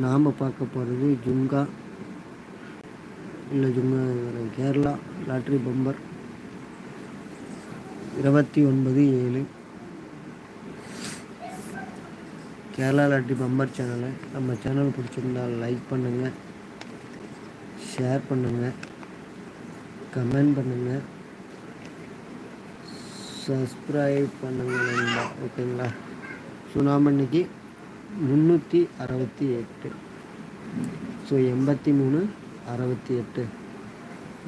நாம் பார்க்க போகிறது ஜுங்கா இல்லை ஜுங்கா கேரளா லாட்ரி பம்பர். இருபத்தி ஒன்பது ஏழு. கேரளா லாட்ரி பம்பர் சேனலை நம்ம சேனல் பிடிச்சிருந்தால் லைக் பண்ணுங்கள் ஷேர் பண்ணுங்கள் கமெண்ட் பண்ணுங்கள் சப்ஸ்கிரைப் பண்ணுங்கள் ஓகேங்களா? ஸோ நாம் இன்றைக்கி முந்நூற்றி அறுபத்தி எட்டு. ஸோ எண்பத்தி மூணு அறுபத்தி எட்டு.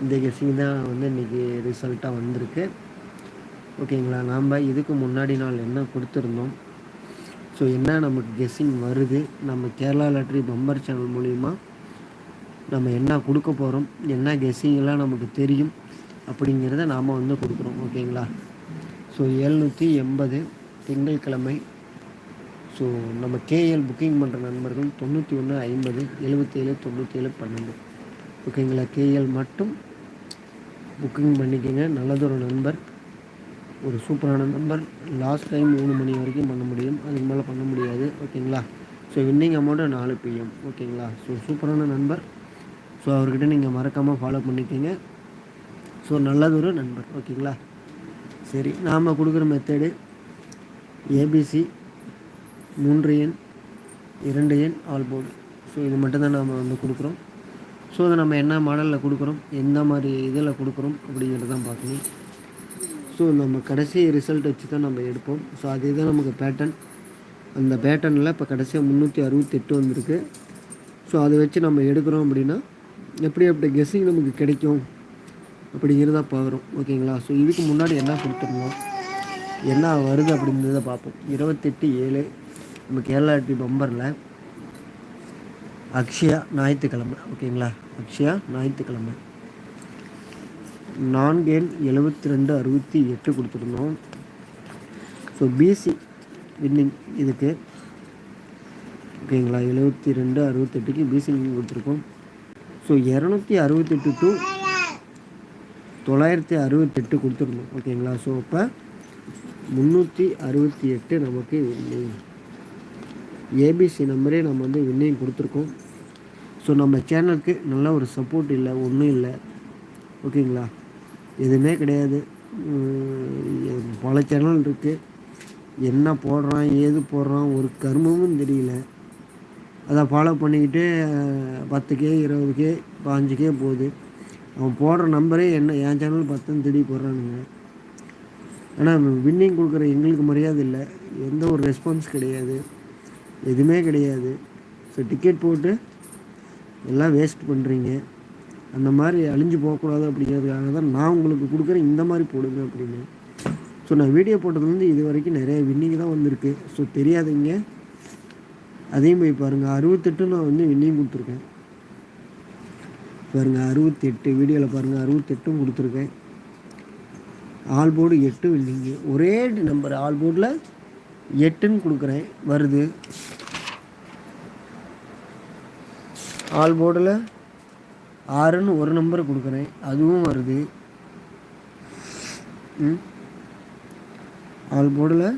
இந்த கெஸிங் தான் வந்து இன்றைக்கி ரிசல்ட்டாக வந்திருக்கு. ஓகேங்களா நாம் இதுக்கு முன்னாடி நாள் என்ன கொடுத்துருந்தோம்? ஸோ என்ன நமக்கு கெஸ்ஸிங் வருது? நம்ம கேரளா லாட்ரி பம்பர் சேனல் மூலிமா நம்ம என்ன கொடுக்க போகிறோம் என்ன கெஸ்ஸிங்கெல்லாம் நமக்கு தெரியும்? அப்படிங்கிறத நாம் வந்து கொடுக்குறோம். ஓகேங்களா ஸோ எழுநூற்றி எண்பது திங்கட்கிழமை ஸோ நம்ம கேஎல் புக்கிங் பண்ணுற நண்பர்கள் தொண்ணூற்றி ஒன்று ஐம்பது எழுபத்தேழு தொண்ணூற்றி ஏழு பன்னெண்டு ஓகேங்களா கேஎல் மட்டும் புக்கிங் பண்ணிக்கோங்க. நல்லதொரு நண்பர். ஒரு சூப்பரான நம்பர் லாஸ்ட் டைம் மூணு மணி வரைக்கும் பண்ண முடியும். அதுக்கு மேலே பண்ண முடியாது. ஓகேங்களா ஸோ வின்னிங் அமௌண்ட்டு நாலு பிஎம் ஓகேங்களா ஸோ சூப்பரான நண்பர். ஸோ அவர்கிட்ட நீங்கள் மறக்காமல் ஃபாலோ பண்ணிக்கோங்க. ஸோ நல்லதொரு நண்பர். ஓகேங்களா சரி நாம் கொடுக்குற மெத்தேடு ஏபிசி மூன்று எண் இரண்டு எண் ஆல் போர்டு ஸோ இது மட்டும்தான் நாம் வந்து கொடுக்குறோம். ஸோ அதை நம்ம என்ன மாடலில் கொடுக்குறோம்? எந்த மாதிரி இதில் கொடுக்குறோம்? அப்படிங்கிறது தான் பார்க்கணும். ஸோ நம்ம கடைசி ரிசல்ட் வச்சு தான் நம்ம எடுப்போம். ஸோ அதே தான் நமக்கு பேட்டர்ன் அந்த பேட்டர்னில் இப்போ கடைசியாக முந்நூற்றி அறுபத்தெட்டு வந்திருக்கு. ஸோ அதை வச்சு நம்ம எடுக்கிறோம் அப்படின்னா எப்படி எப்படி கெஸ்ஸிங் நமக்கு கிடைக்கும்? அப்படிங்கிறத பார்க்குறோம். ஓகேங்களா ஸோ இதுக்கு முன்னாடி என்ன கொடுத்துருந்தோம்? என்ன வருது அப்படிங்கிறத பார்ப்போம். இருபத்தெட்டு ஏழு. நம்ம கேரளா டி பம்பரில் அக்ஷயா ஞாயிற்றுக்கிழமை ஓகேங்களா? அக்ஷயா ஞாயிற்றுக்கிழமை. நான்கு எண் எழுபத்தி ரெண்டு அறுபத்தி எட்டு கொடுத்துருந்தோம். ஸோ பிசி வின்னிங் இதுக்கு ஓகேங்களா? எழுபத்தி ரெண்டு அறுபத்தெட்டுக்கு பிசி வின்னிங் கொடுத்துருக்கோம். ஸோ இரநூத்தி அறுபத்தெட்டு டு தொள்ளாயிரத்தி அறுபத்தெட்டு கொடுத்துருந்தோம் ஓகேங்களா? ஸோ இப்போ முந்நூற்றி அறுபத்தி எட்டு நமக்கு வின்னிங் ஏபிசி நம்பரே நம்ம வந்து வின்னிங் கொடுத்துருக்கோம். ஸோ நம்ம சேனலுக்கு நல்ல ஒரு சப்போர்ட் இல்லை ஒன்றும் இல்லை. ஓகேங்களா? எதுவுமே கிடையாது. பல சேனல் இருக்குது என்ன போடுறான் ஏது போடுறான் ஒரு கர்மமும் தெரியல. அதை ஃபாலோ பண்ணிக்கிட்டு பத்துக்கே இருபதுக்கே பாஞ்சுக்கே போகுது. அவன் போடுற நம்பரே என்ன என் சேனல் பத்துன்னு தேடி போடுறானுங்க. ஆனால் வின்னிங் கொடுக்குற எங்களுக்கு மரியாதை இல்லை. எந்த ஒரு ரெஸ்பான்ஸ் கிடையாது. எதுவுமே கிடையாது. ஸோ டிக்கெட் போட்டு எல்லாம் வேஸ்ட் பண்ணுறீங்க அந்த மாதிரி அழிஞ்சு போகக்கூடாது அப்படிங்கிறதுக்காக தான் நான் உங்களுக்கு கொடுக்குறேன் இந்த மாதிரி போடுங்க அப்படின்னு. ஸோ நான் வீடியோ போட்டதுலேருந்து இது வரைக்கும் நிறைய வின்னிங் தான் வந்திருக்கு. ஸோ தெரியாதீங்க. அதையும் போய் பாருங்கள் அறுபத்தெட்டு நான் வந்து வின்னிங் கொடுத்துருக்கேன். பாருங்கள் அறுபத்தெட்டு வீடியோவில் பாருங்கள் அறுபத்தெட்டும் கொடுத்துருக்கேன். ஆல் போர்டு எட்டு வின்னிங்கு ஒரே நம்பர் ஆல் போர்டில் எட்டுன்னு கொடுக்குறேன். வருது. ஆல் போர்டில் ஆறுன்னு ஒரு நம்பர் கொடுக்குறேன். அதுவும் வருது. ஆல் போர்டில்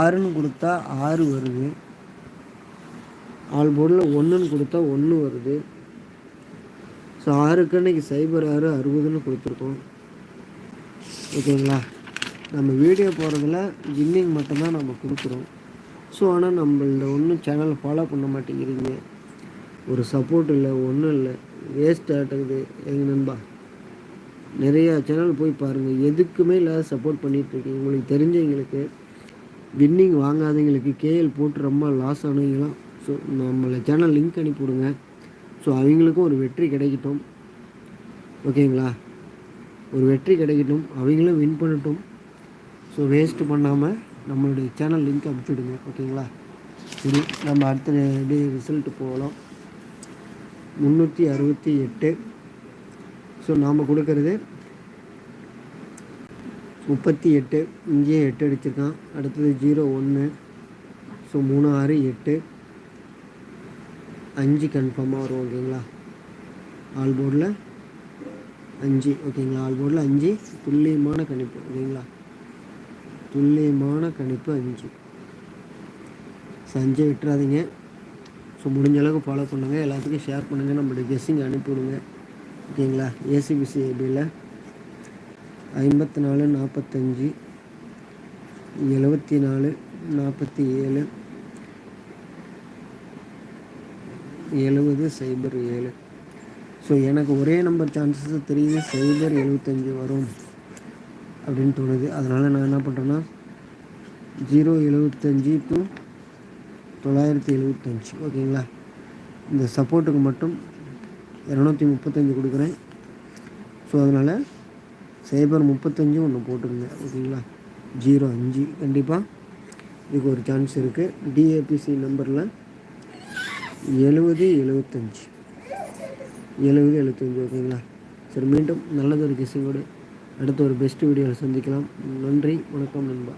ஆறுன்னு கொடுத்தா ஆறு வருது. ஆல் போர்டில் ஒன்றுன்னு கொடுத்தா ஒன்று வருது. ஸோ ஆறுக்கு அன்றைக்கி சைபர் ஆறு அறுபதுன்னு கொடுத்துருக்கோம். ஓகேங்களா நம்ம வீடியோ போகிறதுல ஜின்னிங் மட்டும்தான் நம்ம கொடுக்குறோம். ஸோ ஆனால் நம்மள ஒன்றும் சேனல் ஃபாலோ பண்ண மாட்டேங்கிறீங்க. ஒரு சப்போர்ட் இல்லை ஒன்றும் இல்லை. வேஸ்ட் ஆகிட்டது எங்கள் நண்பா நிறையா சேனல் போய் பாருங்கள் எதுக்குமே இல்லாத சப்போர்ட் பண்ணிகிட்ருக்கீங்க உங்களுக்கு தெரிஞ்சவங்களுக்கு வின்னிங் வாங்காதவங்களுக்கு கேஎல் போட்டு ரொம்ப லாஸ் ஆனவங்களாம் ஸோ நம்மளை சேனல் லிங்க் அனுப்பிவிடுங்க ஸோ அவங்களுக்கும் ஒரு வெற்றி கிடைக்கட்டும். ஓகேங்களா ஒரு வெற்றி கிடைக்கட்டும். அவங்களும் வின் பண்ணட்டும். ஸோ வேஸ்ட்டு பண்ணாமல் நம்மளுடைய சேனல் லிங்க் அனுப்பிச்சுடுங்க ஓகேங்களா சரி நம்ம அடுத்த டே ரிசல்ட்டு போகலாம். முந்நூற்றி அறுபத்தி எட்டு. ஸோ நாம் கொடுக்கறது முப்பத்தி எட்டு இங்கேயே எட்டு அடிச்சிருக்கான். அடுத்தது ஜீரோ ஒன்று ஸோ மூணு ஆறு எட்டு. அஞ்சு கன்ஃபார்மாக வரும் ஓகேங்களா ஆல் போர்டில் அஞ்சு ஓகேங்களா ஆல் போர்டில் அஞ்சு துல்லியமான கணிப்பு ஓகேங்களா துல்லியமான கணிப்பு அஞ்சு. சஞ்சை விட்டுறாதீங்க. ஸோ முடிஞ்ச அளவுக்கு ஃபாலோ பண்ணுங்கள் எல்லாத்துக்கும் ஷேர் பண்ணுங்கள் நம்மளுடைய கெஸ்ஸிங் அனுப்பிவிடுங்க ஓகேங்களா ஏசிபிசி ஐபியில் ஐம்பத்தி நாலு நாற்பத்தஞ்சி எழுபத்தி நாலு நாற்பத்தி ஏழு எழுபது சைபர் ஏழு. ஸோ எனக்கு ஒரே நம்பர் சான்சஸ் தெரியுது. சைபர் எழுபத்தஞ்சி வரும். அப்படின்னு தோணுது. அதனால் நான் என்ன பண்ணுறேன்னா ஜீரோ எழுபத்தஞ்சி டு தொள்ளாயிரத்தி எழுபத்தஞ்சி ஓகேங்களா? இந்த சப்போர்ட்டுக்கு மட்டும் இரநூத்தி முப்பத்தஞ்சு கொடுக்குறேன். ஸோ அதனால் சைபர் முப்பத்தஞ்சு ஒன்று போட்டுருங்க. ஓகேங்களா? ஜீரோ அஞ்சு. கண்டிப்பாக இதுக்கு ஒரு சான்ஸ் இருக்குது டிஏபிசி நம்பரில் எழுபது எழுபத்தஞ்சி எழுபது எழுபத்தஞ்சி ஓகேங்களா? சரி மீண்டும் நல்லதொரு கிசிங்கோடு அடுத்த ஒரு பெஸ்ட் வீடியோவில் சந்திக்கலாம். நன்றி வணக்கம் நண்பா.